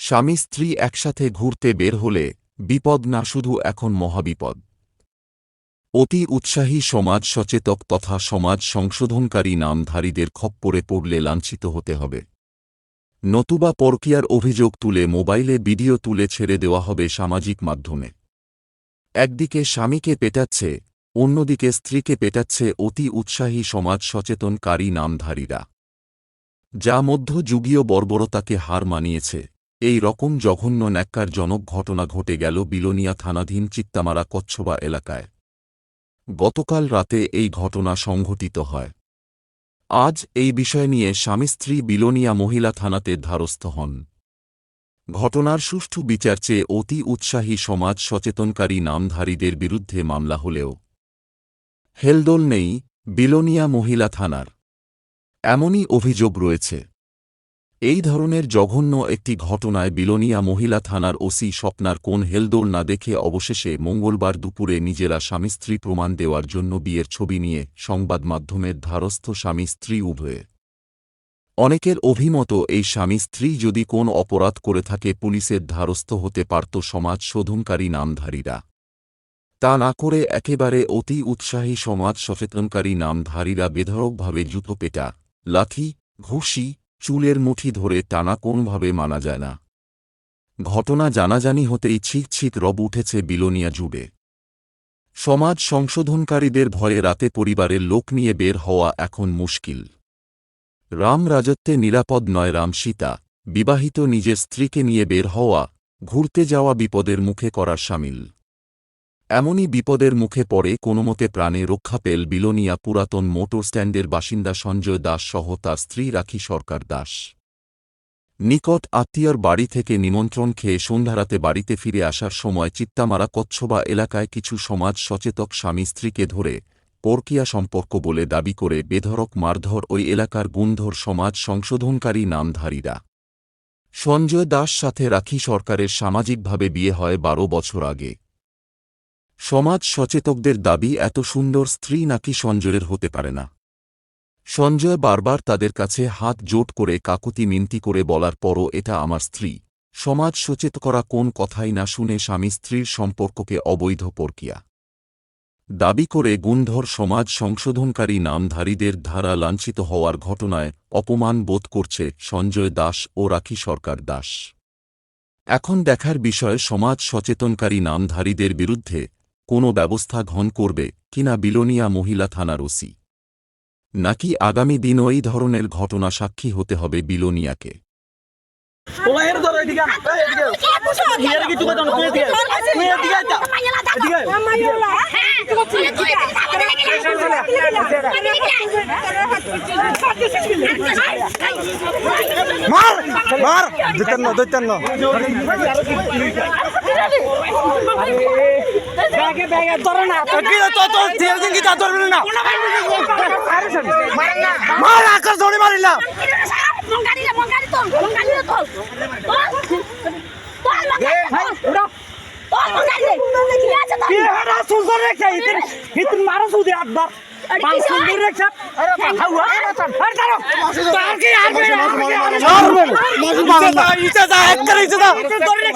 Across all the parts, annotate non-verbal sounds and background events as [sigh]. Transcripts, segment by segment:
স্বামী স্ত্রী একসাথে ঘুরতে বের হলে বিপদ না শুধু এখন মহাবিপদ। অতি উৎসাহী সমাজ সচেতক তথা সমাজ সংশোধনকারী নামধারীদের খপ্পরে পড়লে লাঞ্ছিত হতে হবে। নতুবা পরকিয়ার অভিযোগ তুলে মোবাইলে ভিডিও তুলে ছেড়ে দেওয়া হবে সামাজিক মাধ্যমে। একদিকে স্বামীকে পেটাচ্ছে, অন্যদিকে স্ত্রীকে পেটাচ্ছে অতি উৎসাহী সমাজ সচেতনকারী নামধারীরা। যা মধ্যযুগীয় বর্বরতাকে হার মানিয়েছে। এই রকম জঘন্য ন্যাক্কারজনক ঘটনা ঘটে গেল বিলোনিয়া থানাধীন চিত্তামারা কচ্ছবা এলাকায়। গতকাল রাতে এই ঘটনা সংঘটিত হয়। আজ এই বিষয় নিয়ে স্বামী স্ত্রী বিলোনিয়া মহিলা থানাতে ধারস্থ হন। ঘটনার সুষ্ঠু বিচার চেয়ে অতি উৎসাহী সমাজ সচেতনকারী নামধারীদের বিরুদ্ধে মামলা হলেও হেলদোল নেই বিলোনিয়া মহিলা থানার। এমনই অভিযোগ রয়েছে। এই ধরনের জঘন্য একটি ঘটনায় বিলোনিয়া মহিলা থানার ওসি স্বপ্নার কোন হেলদোল না দেখে অবশেষে মঙ্গলবার দুপুরে নিজেরা স্বামী স্ত্রী প্রমাণ দেওয়ার জন্য বিয়ের ছবি নিয়ে সংবাদ মাধ্যমের ধারস্থ স্বামী স্ত্রী উভয়ে। অনেকের অভিমত, এই স্বামী স্ত্রী যদি কোন অপরাধ করে থাকে পুলিশের ধারস্থ হতে পারত সমাজ শোধনকারী নামধারীরা। তা না করে একেবারে অতি উৎসাহী সমাজ সচেতনকারী নামধারীরা বেধড়কভাবে জুতো পেটা, লাথি, ঘুষি চুলের মুঠি ধরে টানা কোনভাবে মানা যায় না। ঘটনা জানাজানি হতেই ছিক ছিক রব উঠেছে বিলোনিয়া জুড়ে। সমাজ সংশোধনকারীদের ভয়ে রাতে পরিবারের লোক নিয়ে বের হওয়া এখন মুশকিল। রাম রাজত্বে নিরাপদ নয় রাম সীতা, বিবাহিত নিজের স্ত্রীকে নিয়ে বের হওয়া, ঘুরতে যাওয়া বিপদের মুখে করার সামিল। এমনই বিপদের মুখে পড়ে কোনোমতে প্রাণে রক্ষা পেল বিলোনিয়া পুরাতন মোটর স্ট্যান্ডের বাসিন্দা সঞ্জয় দাস সহ তার স্ত্রী রাখি সরকার দাস। নিকট আত্মীয়র বাড়ি থেকে নিমন্ত্রণ খেয়ে সন্ধ্যারাতে বাড়িতে ফিরে আসার সময় চিত্তামারা কচ্ছবা এলাকায় কিছু সমাজ সচেতক স্বামী স্ত্রীকে ধরে পরকিয়া সম্পর্ক বলে দাবি করে বেধরক মারধর ওই এলাকার গুন্ধর সমাজ সংশোধনকারী নামধারীরা। সঞ্জয় দাস সাথে রাখি সরকারের সামাজিকভাবে বিয়ে হয় বারো বছর আগে। সমাজ সচেতকদের দাবি, এত সুন্দর স্ত্রী নাকি সঞ্জয়ের হতে পারে না? সঞ্জয় বারবার তাদের কাছে হাত জোট করে কাকুতি মিনতি করে বলার পরও, এটা আমার স্ত্রী। সমাজ সচেত করা কোন কথাই না শুনে স্বামী স্ত্রীর সম্পর্ককে অবৈধ পরকিয়া। দাবি করে গুন্ধর সমাজ সংশোধনকারী নামধারীদের ধারা লাঞ্ছিত হওয়ার ঘটনায় অপমান বোধ করছে সঞ্জয় দাস ও রাখি সরকার দাস। এখন দেখার বিষয়, সমাজ সচেতনকারী নামধারীদের বিরুদ্ধে কোনো ব্যবস্থা ঘন করবে কিনা বিলোনিয়া মহিলা থানার ওসি নাকি আগামী দিনও এই ধরনের ঘটনা সাক্ষী হতে হবে বিলোনিয়াকে ধরো এদিকে এদিকে এদিকে তুই এদিকে। তুই এদিকে। মার মার দৈতান্ন দৈতান্ন মার আকাশ ধরে মারিলা কি হারা সুন্দর রেখে ইতিন ইতিন মারা সুদি আটবার। পাঁচ সুন্দর রেখে আরে হাওয়া আরে তারো তার কি আর ইতে দা এক করে ইতে দা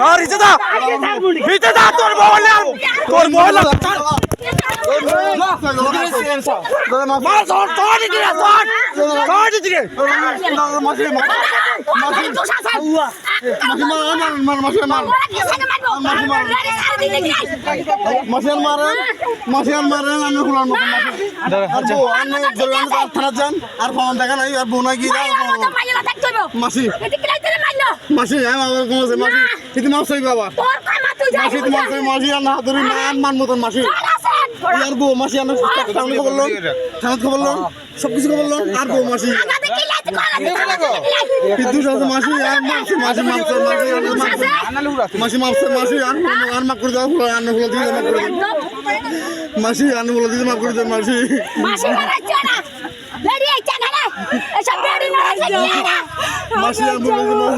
ধর ইতে দা ইতে দা তোর বলে? তোর মোবাইল মাসিয়ান মারেন মাসিয়ান মারেন আমি খুলার মতো থানা যান আর ফোন দেখা নাই আর নাই কি মাসি মাসি মাসি কিন্তু মাছ বাবা মাসি তোমার মাসি আর না ধরি মান মান মতন মাসি আর বউ মাসি আমি সামনে খবর লোন থানাত খবর লোন সব কিছু খবর লোন আর বউ মাসি বিদ্যুৎ আছে মাসি আর মাসি মাসি মাসি মাসি মাসি মাসি মাসি আর আর মা করে দাও আর না ফুলা দিয়ে মা করে মাসি আর না ফুলা দিয়ে মা করে দাও মাসি মাসি আর ফুলা দিয়ে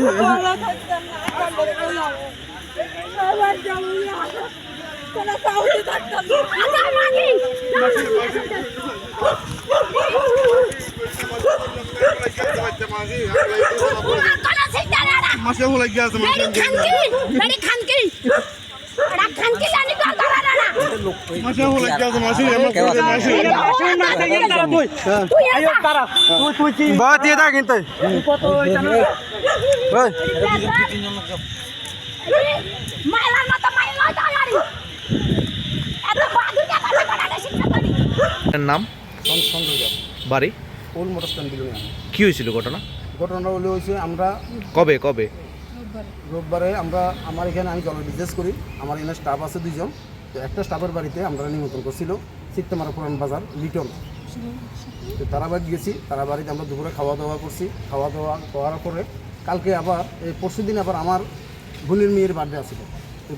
মাসি মাসি মাসে হলে গিয়ে আছে মাসে মাসে হলে গিয়ে আছে মাসে মাসে মাসে তুই আয়ো তারা তুই তুই কি বাদ দিয়ে দা কিন্তু কত জানো মাইলার মতো মাইলা দাঁড়ারি নাম? বাড়ি? ওল মোটর স্ট্যান্ড কি হয়েছিল ঘটনা? ঘটনাটা হলে হয়েছে আমরা কবে কবে? রোববারে আমরা আমার এখানে আমি জলের বিজনেস করি। আমার এখানে স্টাফ আছে দুইজন। তো একটা স্টাফের বাড়িতে আমরা নিমন্ত্রণ করছিল সিত্তেমারা পুরান বাজার লিটন। তো তারা বাড়ি গেছি তারা বাড়িতে আমরা দুপুরে খাওয়া দাওয়া করছি। খাওয়া দাওয়া করার পরে কালকে আবার এই পরশু দিন আবার আমার বোনের মেয়ের বার্থডে আসছিল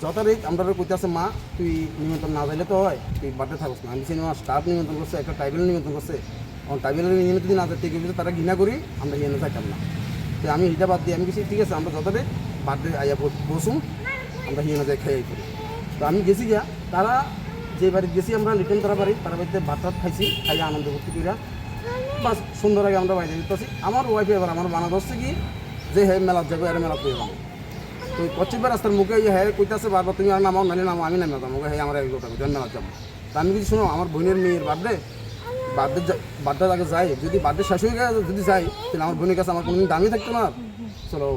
যথারীত আমরা কইতেছে মা, তুই নিমন্ত্রণ না যাইলে তো হয়, তুই বার্থডে থাকস না। আমি সিনেমা স্টাফ নিমন্ত্রণ করছে, একটা ট্রাইবেল নিমন্ত্রণ করছে। আমার ট্রাইবেলের নিয়ে যদি না যেতে গেলে তারা ঘৃণা করি, আমরা এনে যাইতাম না। তো আমি এটা বাদ দিয়ে আমি গেছি ঠিক আছে, আমরা যথারীত বার্থডে আইয়া বসুন, আমরা হিয়ানো যাই খাই করি তো আমি গেছি গিয়া, তারা যে বাড়িতে গেছি, আমরা লিটন তারা বাড়ি, তারা বাড়িতে ভাত খাইছি, খাইয়া আনন্দ করতে কইরা, বাস, সুন্দর আগে আমরা বাইরে দিতেছি আমার ওয়াইফে এবার আমার বানা ধরছে কি, যে হ্যাঁ মেলাত যাব আর মেলাত পেয়ে যাব। তো কচ্ছিবার রাস্তার মুখে ইয়ে হ্যাঁ কইতাছে বারবার তুমি আর নামাও নালে নামো আমি নামে যাব হ্যাঁ আমার কইতে মেলাত যাব তা আমি কিছু শোনো আমার বোনের মেয়ের বার্থডে বার্থডে বার্থডে আগে যাই। যদি বার্থডে শেষ হয়ে গেছে যদি যাই তাহলে আমার বোনের কাছে আমার কোনোদিন দামই থাকতো না। চলো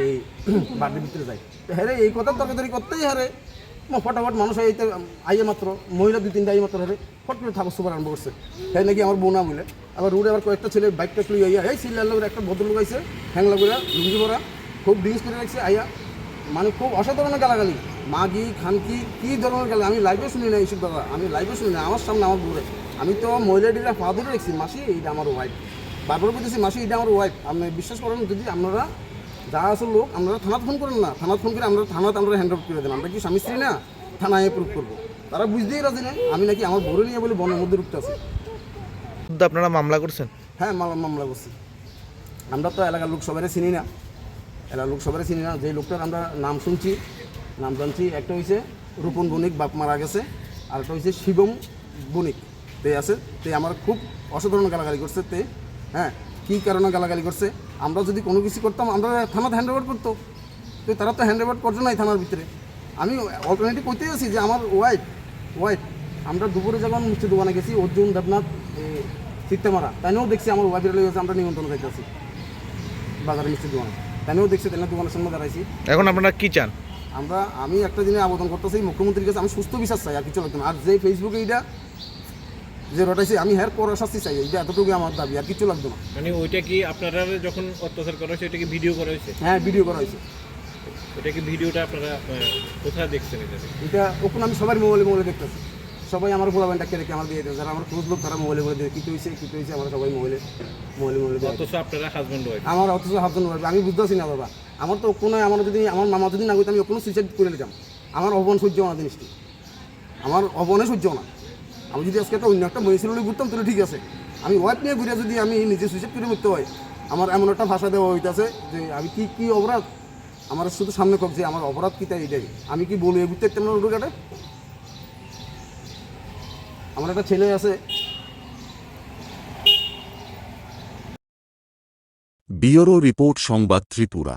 এই [coughs] বার্থডে ভিতরে যাই। হ্যাঁ এই কথা তরকারি করতেই হ্যাঁ রে। ফটাফট মানুষ আইতে আইয়ে মাত্র মহিলা দুই তিনটা আইয়ে মাত্র হ্যাঁ রে, ফট করে থাকো সুপার আরম্ভ করছে। হ্যাঁ নাকি আমার বোনা বলে। আবার রোডে আবার কয়েকটা ছেলে বাইকটা আইয়া এই সিল্লার লোকের একটা ভদ্রলোক আইছে হ্যাংলা করে লুঙ্গি ভরা খুব ড্রিঙ্কস করে রাখছে আইয়া মানে খুব অসাধারণ গালাগালি। মাগি খানকি কী ধরনের গালি আমি লাইভে শুনি না এইসব দাদা আমি লাইভে শুনি না আমার সামনে আমার দূরে। আমি তো মহিলাটিরা পা ধরে রেখেছি মাসি এইটা আমার ওয়াইফ বারবার বলতেছি মাসি এটা আমার ওয়াইফ আপনি বিশ্বাস করেন যদি আপনারা যা আছে লোক আপনারা থানাত ফোন করেন না। থানাত ফোন করে আমরা থানাত আমরা হ্যান্ড অফ করে দেন আমরা কি স্বামী স্ত্রী না? থানায় প্রুভ করব। তারা বুঝতেই রাজি না আমি নাকি আমার বড় নিয়ে বলে বনের মধ্যে রুখতে আছি। আপনারা মামলা করছেন? হ্যাঁ মামলা মামলা করছি। আমরা তো এলাকার লোক সবাই চিনি না। এলাকার লোক সবাই চিনি না যে লোকটার আমরা নাম শুনছি, নাম জানছি, একটা হয়েছে রূপন বণিক, বাপ মারা গেছে, আর একটা হয়েছে শিবম বণিক। তে আছে, তে আমার খুব অসাধারণ গালাগালি করছে, তে হ্যাঁ কী কারণে গালাগালি করছে? আমরা যদি কোনো কিছু করতাম, আমরা থানাতে হ্যান্ড ওভার করতো। তো তারা তো হ্যান্ড ওভার করছে নাই থানার ভিতরে। আমি অল্টারনেটিভ করতেই আছি যে আমার ওয়াইফ ওয়াইফ আমরা দুপুরে যখন মিষ্টি দোকানে গেছি, অর্জুন, দেবনাথ চিত্তেমারা, তাইনেও দেখছি আমার ওয়াইফের লেগেছে আমরা নিমন্ত্রণ আছি বাজারে মিষ্টির দোকানে তাইনেও দেখছি তাই দোকানের সামনে দাঁড়াইছি। এখন আপনারা কি চান? আমরা আমি একটা দিনে আবেদন করতেছি মুখ্যমন্ত্রীর কাছে আমি সুস্থ বিশ্বাস চাই আর কিছু লাগতো না। আর যে ফেসবুকে এইটা যে রটাইছি আমি হ্যার পর শাস্তি চাই এইটা এতটুকু আমার দাবি আর কিছু লাগতো না। মানে ওইটা কি আপনারা যখন অত্যাচার করা হয়েছে ওটা কি ভিডিও করা হয়েছে? হ্যাঁ ভিডিও করা হয়েছে। ওটা কি ভিডিওটা আপনারা কোথায় দেখছেন এটা? এটা ওখানে আমি সবার মোবাইলে মোবাইলে দেখতেছি। সবাই আমার বলা ডাক্তার রেখে আমার দিয়ে দেয় যারা আমার ক্লোজ লোক তারা মোবাইলে বলে দেয় কিছু হয়েছে কিছু হয়েছে আমরা সবাই মোবাইলে মোবাইলে মোবাইলে অথচ আপনারা হাজব্যান্ড ওয়াইফ আমার অথচ হাফজন পারবে আমি বুঝতে পারছি না বাবা। আমার তো কোনো আমার যদি আমার মামা যদি না করতো আমি কোনো সুইসাইড করে নিতাম। আমার অবন সহ্য না জিনিসটি। আমার অবনে সহ্য না। আমি যদি আজকে একটা অন্য একটা মহিষের ঘুরতাম তাহলে ঠিক আছে। আমি ওয়াইফ নিয়ে ঘুরে যদি আমি নিজে সুইসাইড করে করতে হয় আমার এমন একটা ভাষা দেওয়া হইতাছে যে আমি কি কি অপরাধ? আমার শুধু সামনে কক যে আমার অপরাধ কি তাই এটাই? আমি কি বলি ঘুরতে একটা রোড কাটে আমার একটা ছেলে আছে। বিয়রো রিপোর্ট সংবাদ ত্রিপুরা।